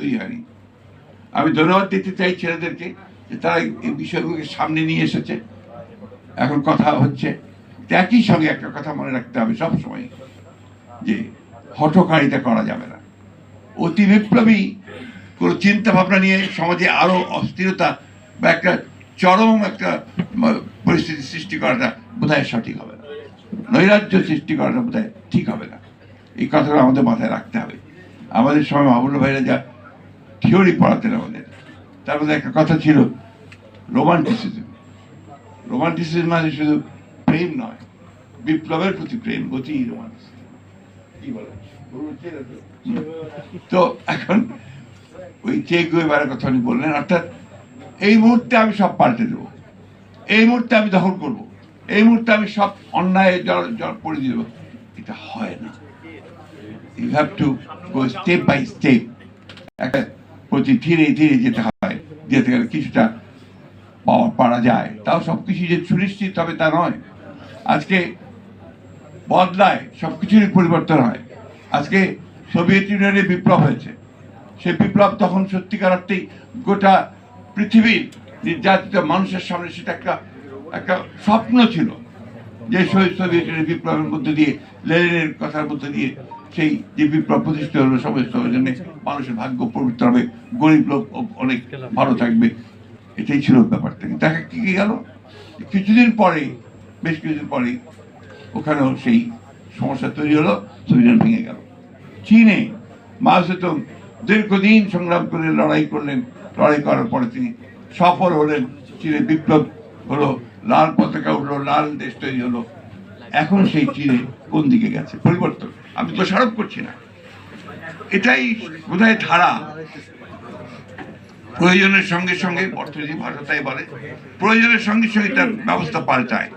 তৈরি হয়নি আমি ধন্যবাদ দিতে চাই ছেলেদেরকে যে তারা এই- বিষয়গুলোকে সামনে নিয়ে এসেছে। এখন কথা হচ্ছে, একই সঙ্গে একটা কথা মনে রাখতে হবে সবসময়, যে হঠকারিতা করা যাবে না। অতি বিপ্লবী কোনো চিন্তা ভাবনা নিয়ে সমাজে আরও অস্থিরতা বা একটা চরম একটা পরিস্থিতি সৃষ্টি করাটা বোধহয় সঠিক হবে না। নৈরাজ্য সৃষ্টি করাটা বোধহয় ঠিক হবে না। এই কথাগুলো আমাদের মাথায় রাখতে হবে। আমাদের সময় মাহবুল ভাইরা যা থিওরি পড়াতেন আমাদের তার মধ্যে একটা কথা ছিল, রোমান্টিসিজম। রোমান্টিসিজম মানে শুধু প্রেম নয়, বিপ্লবের প্রতি প্রেম রোমান্টিসিজম। কি বলে? তো এখন ওই চেক গুয়েবারের কথা উনি বললেন, অর্থাৎ এই মুহূর্তে আমি সব পাল্টে দেবো। এই মুহূর্তে আমি দখল করব। এই মুহূর্তে আমি সব অন্যায় পড়ে দেবো। এটা হয় না। You have to go step by step একটা প্রতি ধীরে ধীরে যেতে হয়, যেতে গেলে কিছুটা পাওয়া, পারা যায়। তাও সব কিছু যে সুনিশ্চিত হবে তা নয়। আজকে বদলায় সব কিছুরই পরিবর্তন হয়। আজকে সোভিয়েত ইউনিয়নে বিপ্লব হয়েছে। সেই বিপ্লব তখন সত্যিকার অর্থেই গোটা পৃথিবীর নির্যাতিত মানুষের সামনে সেটা একটা একটা স্বপ্ন ছিল। যে সোভিয়েত ইউনিয়নের বিপ্লবের মধ্যে দিয়ে, লেনিনের কথার মধ্যে দিয়ে সেই যে বিপ্লব প্রতিষ্ঠিত হলো সমস্ত জন্য মানুষের ভাগ্য পবিত্র হবে, গরিব লোক অনেক ভালো থাকবে। এটাই ছিল ব্যাপারটা কিন্তু দেখা কি কি গেল? কিছুদিন পরে, বেশ কিছুদিন পরেই ওখানেও সেই সমস্যা তৈরি হলো সোভিয়েত ভেঙে গেল। চীনে মাও সেতুং দীর্ঘদিন সংগ্রাম করে লড়াই করলেন। লড়াই করার পরে তিনি সফল হলেন। চীনে বিপ্লব হলো, লাল পতাকা উঠল, লাল দেশ তৈরি হলো। এখন সেই চীনে কোন দিকে গেছে? পরিবর্তন। আমি তো স্মারক করছি না। এটাই বোধহয় ধারা। প্রয়োজনের সঙ্গে সঙ্গে অর্থনীতি ভাষাটাই বলে। প্রয়োজনের সঙ্গে সঙ্গে তার ব্যবস্থা পাল্টায়।